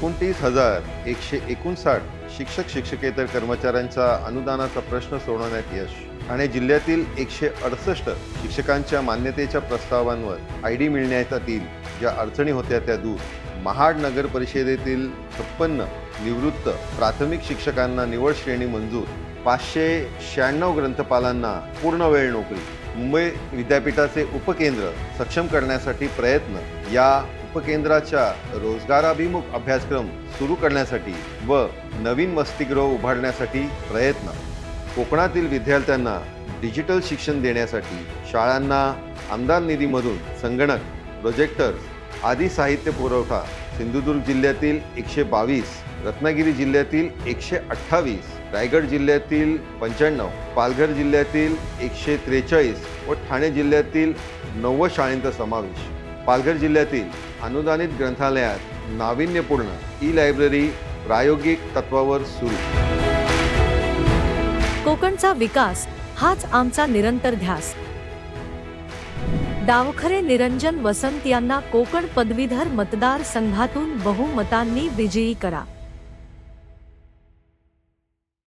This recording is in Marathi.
एकोणतीस हजार एकशे एकोणसाठ शिक्षक शिक्षकेतर कर्मचाऱ्यांचा अनुदानाचा प्रश्न सोडवण्यात यश. ठाणे जिल्ह्यातील एकशे अडसष्ट शिक्षकांच्या मान्यतेच्या प्रस्तावांवर आय डी मिळण्यातील ज्या अडचणी होत्या त्या दूर. महाड नगर परिषदेतील छप्पन्न निवृत्त प्राथमिक शिक्षकांना निवड श्रेणी मंजूर. पाचशे शहाण्णव ग्रंथपालांना पूर्ण वेळ नोकरी. मुंबई विद्यापीठाचे उपकेंद्र सक्षम करण्यासाठी प्रयत्न. या उपकेंद्राच्या रोजगाराभिमुख अभ्यासक्रम सुरू करण्यासाठी व नवीन वसतिगृह उभारण्यासाठी प्रयत्न. कोकणातील विद्यार्थ्यांना डिजिटल शिक्षण देण्यासाठी शाळांना आमदार निधीमधून संगणक प्रोजेक्टर्स आदी साहित्य पुरवठा सिंधुदुर्ग जिल्ह्यातील एकशे बावीस रत्नागिरी जिल्ह्यातील एकशे अठ्ठावीस रायगड जिल्ह्यातील पंच्याण्णव पालघर जिल्ह्यातील एकशे त्रेचाळीस व ठाणे जिल्ह्यातील नव्वद शाळेंचा समावेश. पालघर जिल्ह्यातील अनुदानित ग्रंथालयात नाविन्यपूर्ण ई लायब्ररी प्रायोगिक तत्वावर सुरू. कोकणचा विकास हाच आमचा निरंतर ध्यास. डावखरे निरंजन वसंत यांना कोकण पदवीधर मतदार संघातून बहुमतांनी विजयी करा.